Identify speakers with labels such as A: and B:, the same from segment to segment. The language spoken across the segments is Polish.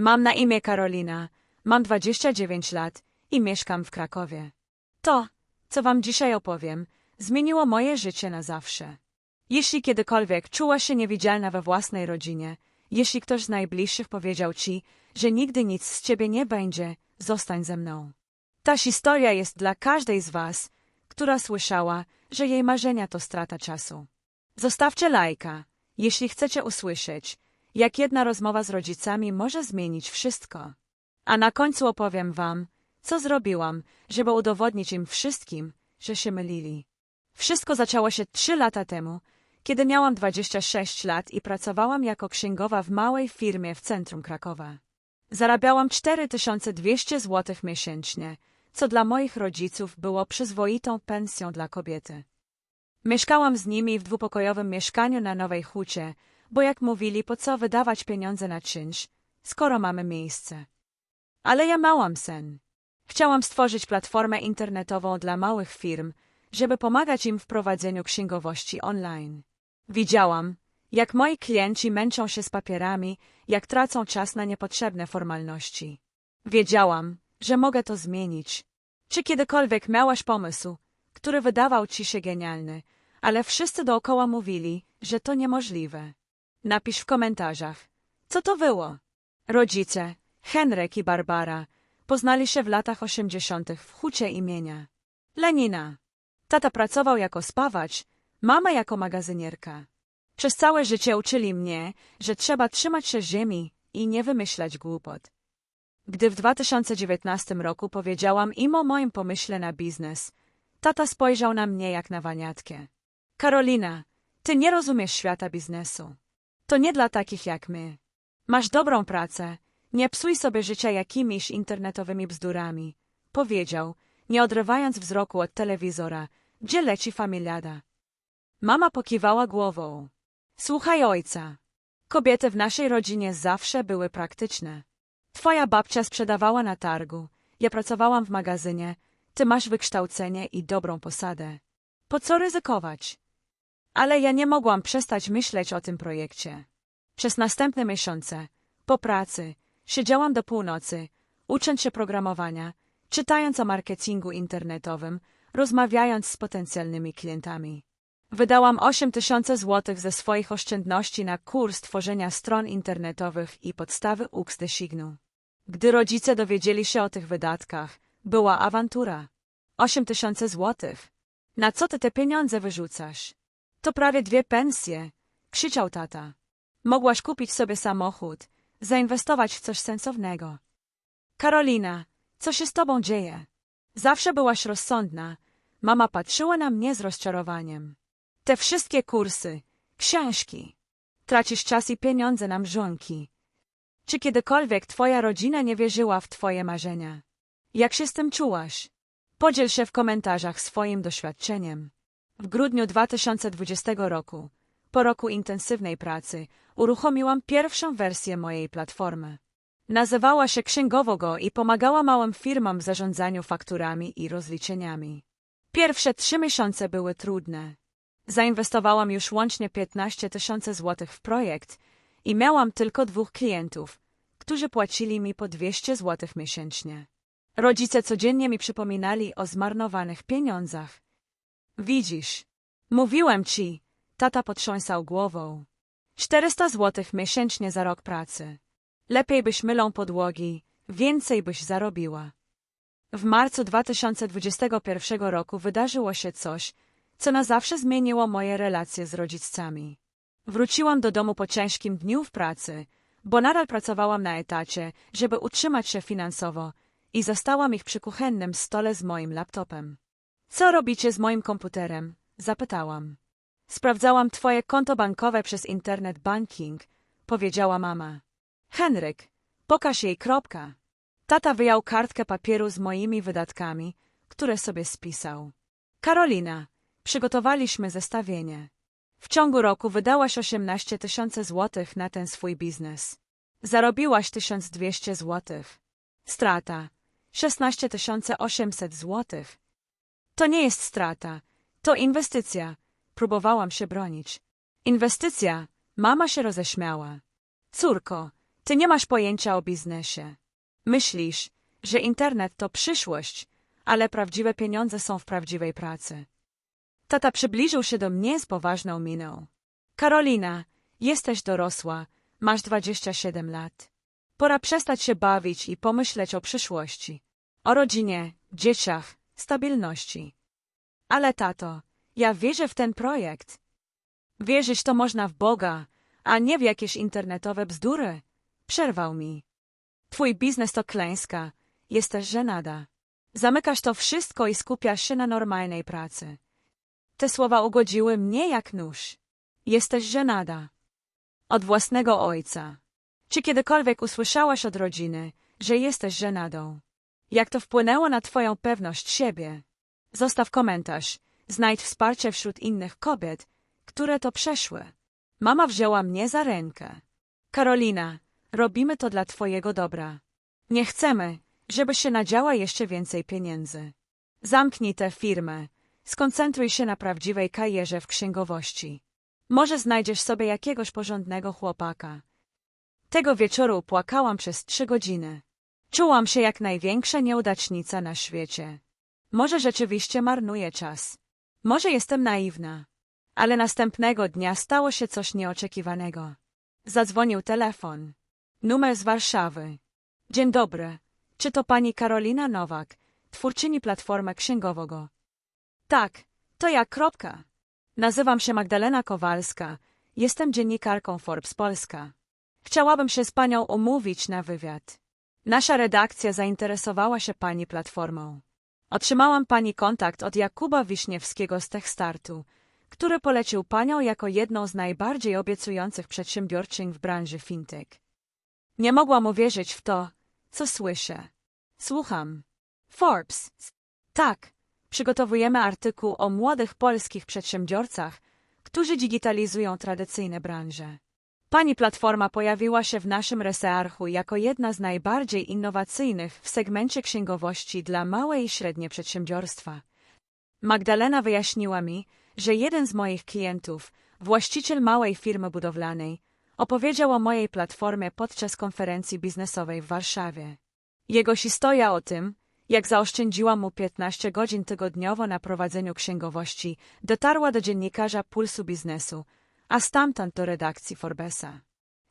A: Mam na imię Karolina, mam 29 lat i mieszkam w Krakowie. To, co wam dzisiaj opowiem, zmieniło moje życie na zawsze. Jeśli kiedykolwiek czuła się niewidzialna we własnej rodzinie, jeśli ktoś z najbliższych powiedział ci, że nigdy nic z ciebie nie będzie, zostań ze mną. Ta historia jest dla każdej z was, która słyszała, że jej marzenia to strata czasu. Zostawcie lajka, jeśli chcecie usłyszeć, jak jedna rozmowa z rodzicami może zmienić wszystko. A na końcu opowiem wam, co zrobiłam, żeby udowodnić im wszystkim, że się mylili. Wszystko zaczęło się trzy lata temu, kiedy miałam 26 lat i pracowałam jako księgowa w małej firmie w centrum Krakowa. Zarabiałam 4200 zł miesięcznie, co dla moich rodziców było przyzwoitą pensją dla kobiety. Mieszkałam z nimi w dwupokojowym mieszkaniu na Nowej Hucie, bo jak mówili, po co wydawać pieniądze na czynsz, skoro mamy miejsce. Ale ja małam sen. Chciałam stworzyć platformę internetową dla małych firm, żeby pomagać im w prowadzeniu księgowości online. Widziałam, jak moi klienci męczą się z papierami, jak tracą czas na niepotrzebne formalności. Wiedziałam, że mogę to zmienić. Czy kiedykolwiek miałaś pomysł, który wydawał ci się genialny, ale wszyscy dookoła mówili, że to niemożliwe? Napisz w komentarzach, co to było. Rodzice, Henryk i Barbara, poznali się w latach osiemdziesiątych w hucie imienia Lenina. Tata pracował jako spawacz, mama jako magazynierka. Przez całe życie uczyli mnie, że trzeba trzymać się ziemi i nie wymyślać głupot. Gdy w 2019 roku powiedziałam im o moim pomyśle na biznes, tata spojrzał na mnie jak na waniatkę. Karolina, ty nie rozumiesz świata biznesu. To nie dla takich jak my. Masz dobrą pracę, nie psuj sobie życia jakimiś internetowymi bzdurami, powiedział, nie odrywając wzroku od telewizora, gdzie leci familiada. Mama pokiwała głową. Słuchaj ojca. Kobiety w naszej rodzinie zawsze były praktyczne. Twoja babcia sprzedawała na targu, ja pracowałam w magazynie, ty masz wykształcenie i dobrą posadę. Po co ryzykować? Ale ja nie mogłam przestać myśleć o tym projekcie. Przez następne miesiące, po pracy, siedziałam do północy, ucząc się programowania, czytając o marketingu internetowym, rozmawiając z potencjalnymi klientami. Wydałam 8 tysięcy złotych ze swoich oszczędności na kurs tworzenia stron internetowych i podstawy UX-designu. Gdy rodzice dowiedzieli się o tych wydatkach, była awantura. 8 tysięcy złotych. Na co ty te pieniądze wyrzucasz? To prawie dwie pensje, krzyczał tata. Mogłaś kupić sobie samochód, zainwestować w coś sensownego. Karolina, co się z tobą dzieje? Zawsze byłaś rozsądna. Mama patrzyła na mnie z rozczarowaniem. Te wszystkie kursy, książki. Tracisz czas i pieniądze na mrzonki. Czy kiedykolwiek twoja rodzina nie wierzyła w twoje marzenia? Jak się z tym czułaś? Podziel się w komentarzach swoim doświadczeniem. W grudniu 2020 roku, po roku intensywnej pracy, uruchomiłam pierwszą wersję mojej platformy. Nazywała się Księgowogo i pomagała małym firmom w zarządzaniu fakturami i rozliczeniami. Pierwsze trzy miesiące były trudne. Zainwestowałam już łącznie 15 tysięcy złotych w projekt i miałam tylko dwóch klientów, którzy płacili mi po 200 złotych miesięcznie. Rodzice codziennie mi przypominali o zmarnowanych pieniądzach. Widzisz, mówiłem ci, tata potrząsał głową. 400 złotych miesięcznie za rok pracy. Lepiej byś mylą podłogi, więcej byś zarobiła. W marcu 2021 roku wydarzyło się coś, co na zawsze zmieniło moje relacje z rodzicami. Wróciłam do domu po ciężkim dniu w pracy, bo nadal pracowałam na etacie, żeby utrzymać się finansowo i zastałam ich przy kuchennym stole z moim laptopem. Co robicie z moim komputerem? Zapytałam. Sprawdzałam twoje konto bankowe przez internet banking, powiedziała mama. Henryk, pokaż jej kropka. Tata wyjął kartkę papieru z moimi wydatkami, które sobie spisał. Karolina, przygotowaliśmy zestawienie. W ciągu roku wydałaś 18 tysięcy złotych na ten swój biznes. Zarobiłaś 1200 złotych. Strata 16 800 złotych. To nie jest strata, to inwestycja. Próbowałam się bronić. Inwestycja, mama się roześmiała. Córko, Ty nie masz pojęcia o biznesie. Myślisz, że internet to przyszłość, ale prawdziwe pieniądze są w prawdziwej pracy. Tata przybliżył się do mnie z poważną miną. Karolina, jesteś dorosła, masz 27 lat. Pora przestać się bawić i pomyśleć o przyszłości. O rodzinie, dzieciach, stabilności. Ale tato, ja wierzę w ten projekt. Wierzyć to można w Boga, a nie w jakieś internetowe bzdury. Przerwał mi. Twój biznes to klęska, jesteś żenada. Zamykasz to wszystko i skupiasz się na normalnej pracy. Te słowa ugodziły mnie jak nóż. Jesteś żenada. Od własnego ojca. Czy kiedykolwiek usłyszałaś od rodziny, że jesteś żenadą? Jak to wpłynęło na twoją pewność siebie? Zostaw komentarz. Znajdź wsparcie wśród innych kobiet, które to przeszły. Mama wzięła mnie za rękę. Karolina, robimy to dla twojego dobra. Nie chcemy, żebyś się nadziała jeszcze więcej pieniędzy. Zamknij tę firmę. Skoncentruj się na prawdziwej karierze w księgowości. Może znajdziesz sobie jakiegoś porządnego chłopaka. Tego wieczoru płakałam przez trzy godziny. Czułam się jak największa nieudacznica na świecie. Może rzeczywiście marnuję czas. Może jestem naiwna. Ale następnego dnia stało się coś nieoczekiwanego. Zadzwonił telefon. Numer z Warszawy. Dzień dobry. Czy to pani Karolina Nowak, twórczyni Platformy Księgowego? Tak, to ja, kropka. Nazywam się Magdalena Kowalska. Jestem dziennikarką Forbes Polska. Chciałabym się z panią umówić na wywiad. Nasza redakcja zainteresowała się pani platformą. Otrzymałam pani kontakt od Jakuba Wiśniewskiego z Techstartu, który polecił panią jako jedną z najbardziej obiecujących przedsiębiorczyń w branży fintech. Nie mogłam uwierzyć w to, co słyszę. Słucham. Forbes. Tak, przygotowujemy artykuł o młodych polskich przedsiębiorcach, którzy digitalizują tradycyjne branże. Pani platforma pojawiła się w naszym researchu jako jedna z najbardziej innowacyjnych w segmencie księgowości dla małe i średnie przedsiębiorstwa. Magdalena wyjaśniła mi, że jeden z moich klientów, właściciel małej firmy budowlanej, opowiedział o mojej platformie podczas konferencji biznesowej w Warszawie. Jego historia o tym, jak zaoszczędziła mu 15 godzin tygodniowo na prowadzeniu księgowości, dotarła do dziennikarza Pulsu Biznesu, a stamtąd do redakcji Forbesa.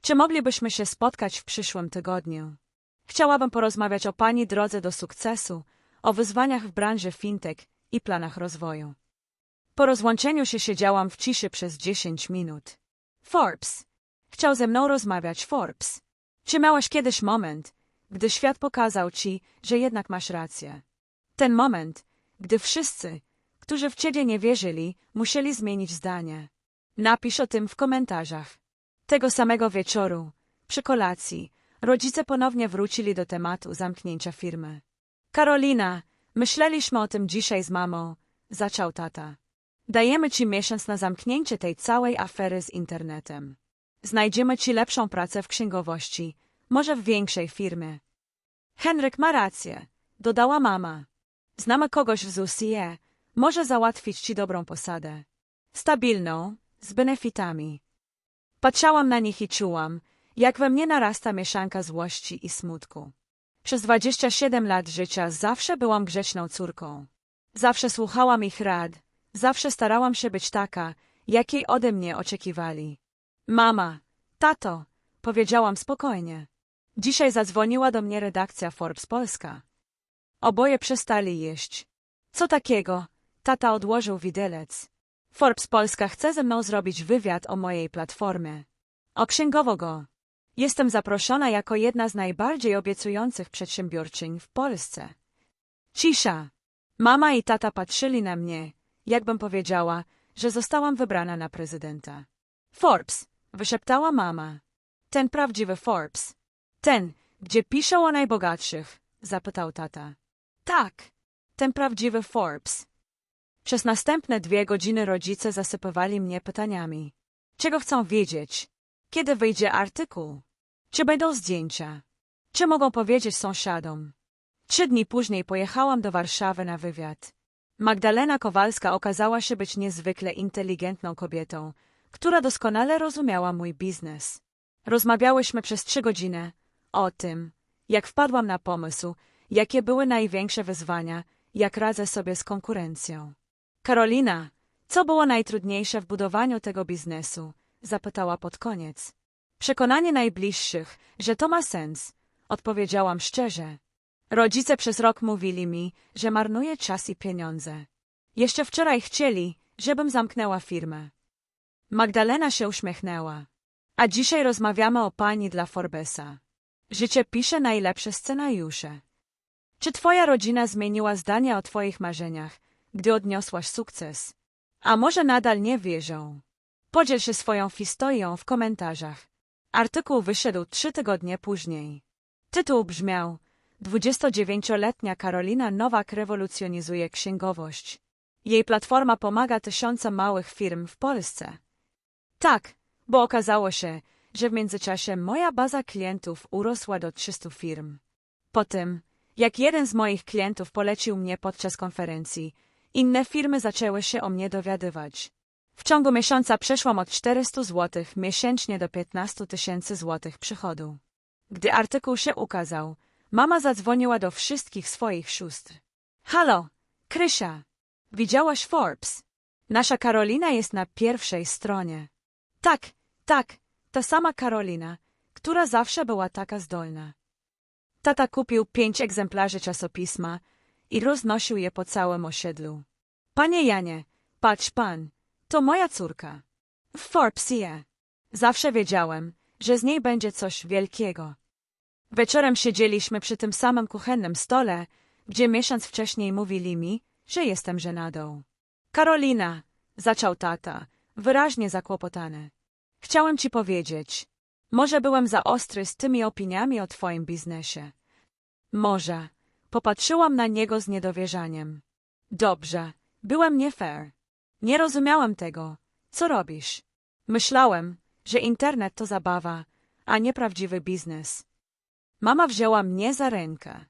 A: Czy moglibyśmy się spotkać w przyszłym tygodniu? Chciałabym porozmawiać o Pani drodze do sukcesu, o wyzwaniach w branży fintech i planach rozwoju. Po rozłączeniu się siedziałam w ciszy przez 10 minut. Forbes. Chciał ze mną rozmawiać Forbes. Czy miałaś kiedyś moment, gdy świat pokazał ci, że jednak masz rację? Ten moment, gdy wszyscy, którzy w ciebie nie wierzyli, musieli zmienić zdanie. Napisz o tym w komentarzach. Tego samego wieczoru, przy kolacji, rodzice ponownie wrócili do tematu zamknięcia firmy. Karolina, myśleliśmy o tym dzisiaj z mamą, zaczął tata. Dajemy ci miesiąc na zamknięcie tej całej afery z internetem. Znajdziemy ci lepszą pracę w księgowości, może w większej firmie. Henryk ma rację, dodała mama. Znamy kogoś w ZUSIE, może załatwić ci dobrą posadę. Stabilną, z benefitami. Patrzałam na nich i czułam, jak we mnie narasta mieszanka złości i smutku. Przez dwadzieścia siedem lat życia zawsze byłam grzeczną córką. Zawsze słuchałam ich rad, zawsze starałam się być taka, jakiej ode mnie oczekiwali. Mama, tato, powiedziałam spokojnie. Dzisiaj zadzwoniła do mnie redakcja Forbes Polska. Oboje przestali jeść. Co takiego? Tata odłożył widelec. Forbes Polska chce ze mną zrobić wywiad o mojej platformie. O księgowogo. Jestem zaproszona jako jedna z najbardziej obiecujących przedsiębiorczyń w Polsce. Cisza. Mama i tata patrzyli na mnie, jakbym powiedziała, że zostałam wybrana na prezydenta. Forbes, wyszeptała mama. Ten prawdziwy Forbes. Ten, gdzie piszą o najbogatszych, zapytał tata. Tak, ten prawdziwy Forbes. Przez następne dwie godziny rodzice zasypywali mnie pytaniami. Czego chcą wiedzieć? Kiedy wyjdzie artykuł? Czy będą zdjęcia? Czy mogą powiedzieć sąsiadom? Trzy dni później pojechałam do Warszawy na wywiad. Magdalena Kowalska okazała się być niezwykle inteligentną kobietą, która doskonale rozumiała mój biznes. Rozmawiałyśmy przez trzy godziny o tym, jak wpadłam na pomysł, jakie były największe wyzwania, jak radzę sobie z konkurencją. Karolina, co było najtrudniejsze w budowaniu tego biznesu? Zapytała pod koniec. Przekonanie najbliższych, że to ma sens, odpowiedziałam szczerze. Rodzice przez rok mówili mi, że marnuję czas i pieniądze. Jeszcze wczoraj chcieli, żebym zamknęła firmę. Magdalena się uśmiechnęła. A dzisiaj rozmawiamy o pani dla Forbesa. Życie pisze najlepsze scenariusze. Czy twoja rodzina zmieniła zdanie o twoich marzeniach, gdy odniosłaś sukces? A może nadal nie wierzą? Podziel się swoją historią w komentarzach. Artykuł wyszedł trzy tygodnie później. Tytuł brzmiał 29-letnia Karolina Nowak rewolucjonizuje księgowość. Jej platforma pomaga tysiącom małych firm w Polsce. Tak, bo okazało się, że w międzyczasie moja baza klientów urosła do 300 firm. Po tym, jak jeden z moich klientów polecił mnie podczas konferencji, inne firmy zaczęły się o mnie dowiadywać. W ciągu miesiąca przeszłam od 400 zł miesięcznie do 15 tysięcy złotych przychodu. Gdy artykuł się ukazał, mama zadzwoniła do wszystkich swoich sióstr. Halo, Krysia, widziałaś Forbes? Nasza Karolina jest na pierwszej stronie. Tak, tak, ta sama Karolina, która zawsze była taka zdolna. Tata kupił pięć egzemplarzy czasopisma i roznosił je po całym osiedlu. Panie Janie, patrz pan, to moja córka. Forbesie. Zawsze wiedziałem, że z niej będzie coś wielkiego. Wieczorem siedzieliśmy przy tym samym kuchennym stole, gdzie miesiąc wcześniej mówili mi, że jestem żenadą. Karolina, zaczął tata, wyraźnie zakłopotany. Chciałem ci powiedzieć, może byłem za ostry z tymi opiniami o twoim biznesie. Może. Popatrzyłam na niego z niedowierzaniem. Dobrze, byłem nie fair. Nie rozumiałem tego. Co robisz? Myślałem, że internet to zabawa, a nie prawdziwy biznes. Mama wzięła mnie za rękę.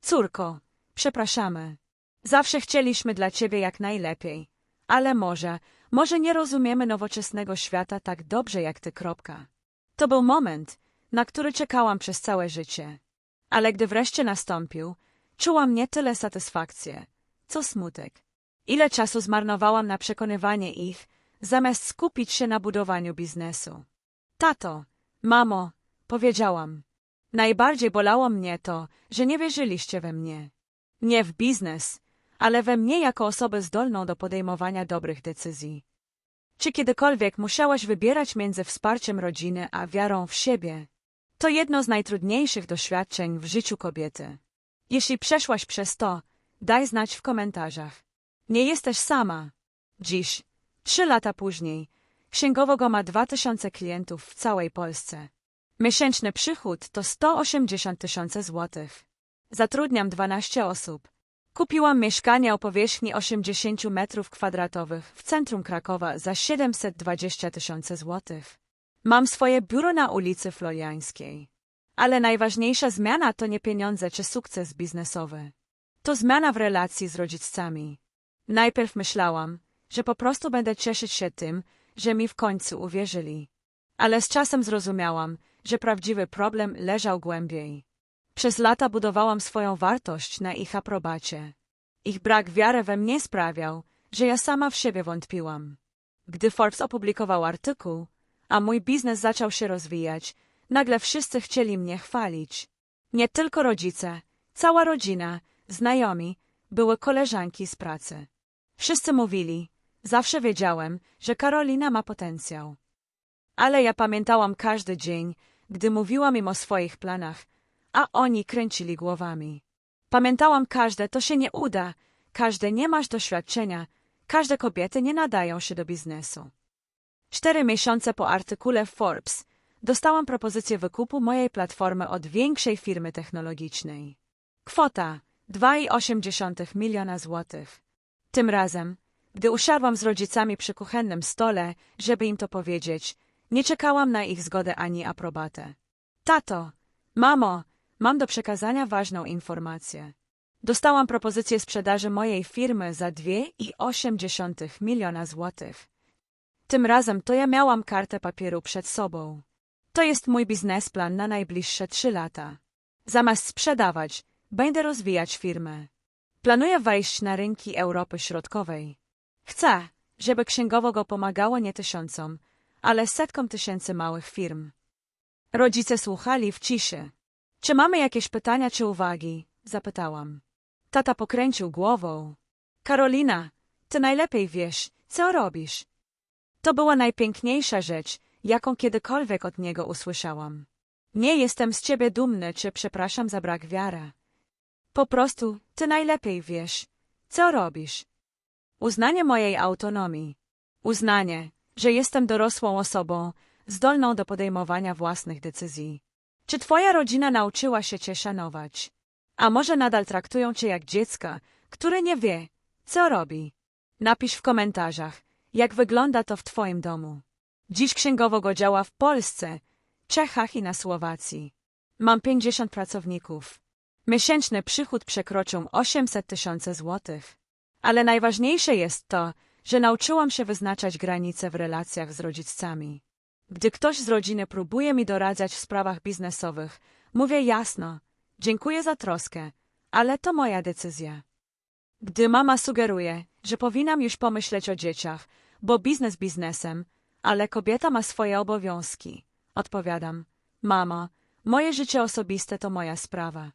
A: Córko, przepraszamy. Zawsze chcieliśmy dla ciebie jak najlepiej. Ale może, może nie rozumiemy nowoczesnego świata tak dobrze jak ty. Kropka. To był moment, na który czekałam przez całe życie. Ale gdy wreszcie nastąpił, czułam nie tyle satysfakcję, co smutek. Ile czasu zmarnowałam na przekonywanie ich, zamiast skupić się na budowaniu biznesu. Tato, mamo, powiedziałam. Najbardziej bolało mnie to, że nie wierzyliście we mnie. Nie w biznes, ale we mnie jako osobę zdolną do podejmowania dobrych decyzji. Czy kiedykolwiek musiałaś wybierać między wsparciem rodziny a wiarą w siebie? To jedno z najtrudniejszych doświadczeń w życiu kobiety. Jeśli przeszłaś przez to, daj znać w komentarzach. Nie jesteś sama. Dziś, trzy lata później, księgowogo ma dwa tysiące klientów w całej Polsce. Miesięczny przychód to 180 tysięcy złotych. Zatrudniam 12 osób. Kupiłam mieszkanie o powierzchni 80 metrów kwadratowych w centrum Krakowa za 720 tysięcy złotych. Mam swoje biuro na ulicy Floriańskiej. Ale najważniejsza zmiana to nie pieniądze czy sukces biznesowy. To zmiana w relacji z rodzicami. Najpierw myślałam, że po prostu będę cieszyć się tym, że mi w końcu uwierzyli. Ale z czasem zrozumiałam, że prawdziwy problem leżał głębiej. Przez lata budowałam swoją wartość na ich aprobacie. Ich brak wiary we mnie sprawiał, że ja sama w siebie wątpiłam. Gdy Forbes opublikował artykuł, a mój biznes zaczął się rozwijać, nagle wszyscy chcieli mnie chwalić. Nie tylko rodzice, cała rodzina, znajomi, były koleżanki z pracy. Wszyscy mówili, zawsze wiedziałem, że Karolina ma potencjał. Ale ja pamiętałam każdy dzień, gdy mówiłam im o swoich planach, a oni kręcili głowami. Pamiętałam każde, to się nie uda, każde nie masz doświadczenia, każde kobiety nie nadają się do biznesu. Cztery miesiące po artykule Forbes dostałam propozycję wykupu mojej platformy od większej firmy technologicznej. Kwota 2,8 miliona złotych. Tym razem, gdy usiadłam z rodzicami przy kuchennym stole, żeby im to powiedzieć, nie czekałam na ich zgodę ani aprobatę. Tato, mamo, mam do przekazania ważną informację. Dostałam propozycję sprzedaży mojej firmy za 2,8 miliona złotych. Tym razem to ja miałam kartę papieru przed sobą. To jest mój biznesplan na najbliższe trzy lata. Zamiast sprzedawać, będę rozwijać firmę. Planuję wejść na rynki Europy Środkowej. Chcę, żeby księgowo go pomagało nie tysiącom, ale setkom tysięcy małych firm. Rodzice słuchali w ciszy. Czy mamy jakieś pytania czy uwagi? Zapytałam. Tata pokręcił głową. Karolina, ty najlepiej wiesz, co robisz. To była najpiękniejsza rzecz, jaką kiedykolwiek od niego usłyszałam. Nie jestem z ciebie dumny, czy przepraszam za brak wiary. Po prostu, ty najlepiej wiesz, co robisz. Uznanie mojej autonomii. Uznanie, że jestem dorosłą osobą, zdolną do podejmowania własnych decyzji. Czy twoja rodzina nauczyła się cię szanować? A może nadal traktują cię jak dziecka, które nie wie, co robi? Napisz w komentarzach, jak wygląda to w twoim domu. Dziś księgowo go działa w Polsce, Czechach i na Słowacji. Mam 50 pracowników. Miesięczny przychód przekroczył 800 tysięcy złotych. Ale najważniejsze jest to, że nauczyłam się wyznaczać granice w relacjach z rodzicami. Gdy ktoś z rodziny próbuje mi doradzać w sprawach biznesowych, mówię jasno, dziękuję za troskę, ale to moja decyzja. Gdy mama sugeruje, że powinnam już pomyśleć o dzieciach, bo biznes biznesem, ale kobieta ma swoje obowiązki, odpowiadam, mamo, moje życie osobiste to moja sprawa.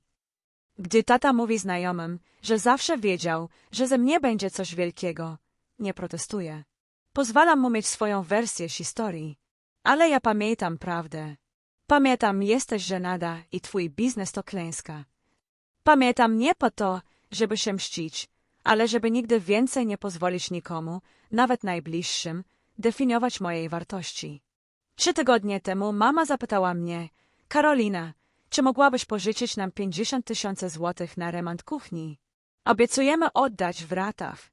A: Gdy tata mówi znajomym, że zawsze wiedział, że ze mnie będzie coś wielkiego, nie protestuję. Pozwalam mu mieć swoją wersję historii. Ale ja pamiętam prawdę. Pamiętam, jesteś żenada i twój biznes to klęska. Pamiętam nie po to, żeby się mścić, ale żeby nigdy więcej nie pozwolić nikomu, nawet najbliższym, definiować mojej wartości. Trzy tygodnie temu mama zapytała mnie, Karolina, czy mogłabyś pożyczyć nam 50 tysięcy złotych na remont kuchni? Obiecujemy oddać w ratach.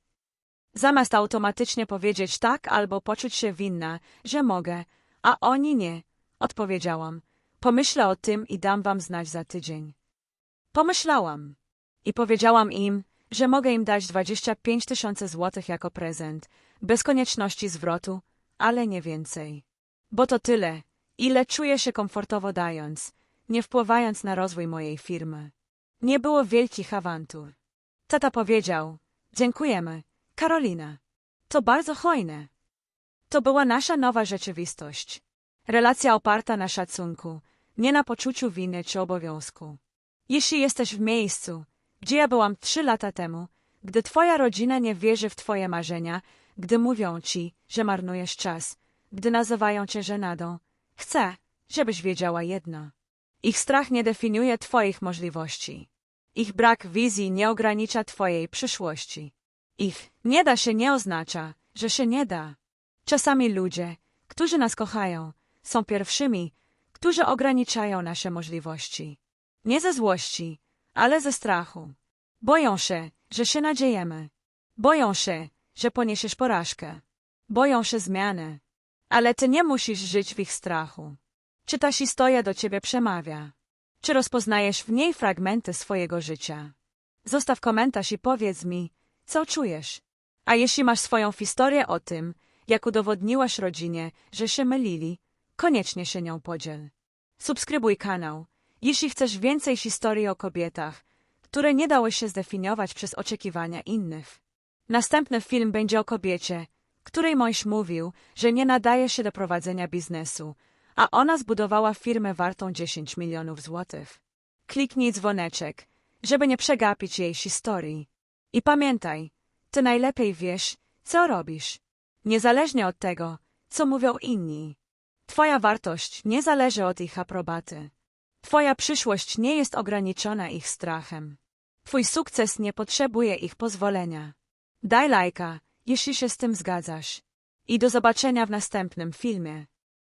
A: Zamiast automatycznie powiedzieć tak albo poczuć się winna, że mogę, a oni nie, odpowiedziałam. Pomyślę o tym i dam wam znać za tydzień. Pomyślałam i powiedziałam im, że mogę im dać 25 tysięcy złotych jako prezent, bez konieczności zwrotu, ale nie więcej. Bo to tyle, ile czuję się komfortowo dając, nie wpływając na rozwój mojej firmy. Nie było wielkich awantur. Tata powiedział, dziękujemy, Karolina. To bardzo hojne. To była nasza nowa rzeczywistość. Relacja oparta na szacunku, nie na poczuciu winy czy obowiązku. Jeśli jesteś w miejscu, gdzie ja byłam trzy lata temu, gdy twoja rodzina nie wierzy w twoje marzenia, gdy mówią ci, że marnujesz czas, gdy nazywają cię żenadą, chcę, żebyś wiedziała jedno. Ich strach nie definiuje twoich możliwości. Ich brak wizji nie ogranicza twojej przyszłości. Ich nie da się nie oznacza, że się nie da. Czasami ludzie, którzy nas kochają, są pierwszymi, którzy ograniczają nasze możliwości. Nie ze złości, ale ze strachu. Boją się, że się nadziejemy. Boją się, że poniesiesz porażkę. Boją się zmiany. Ale ty nie musisz żyć w ich strachu. Czy ta historia do ciebie przemawia? Czy rozpoznajesz w niej fragmenty swojego życia? Zostaw komentarz i powiedz mi, co czujesz. A jeśli masz swoją historię o tym, jak udowodniłaś rodzinie, że się mylili, koniecznie się nią podziel. Subskrybuj kanał, jeśli chcesz więcej historii o kobietach, które nie dały się zdefiniować przez oczekiwania innych. Następny film będzie o kobiecie, której mąż mówił, że nie nadaje się do prowadzenia biznesu, a ona zbudowała firmę wartą 10 milionów złotych. Kliknij dzwoneczek, żeby nie przegapić jej historii. I pamiętaj, ty najlepiej wiesz, co robisz. Niezależnie od tego, co mówią inni. Twoja wartość nie zależy od ich aprobaty. Twoja przyszłość nie jest ograniczona ich strachem. Twój sukces nie potrzebuje ich pozwolenia. Daj lajka, jeśli się z tym zgadzasz. I do zobaczenia w następnym filmie.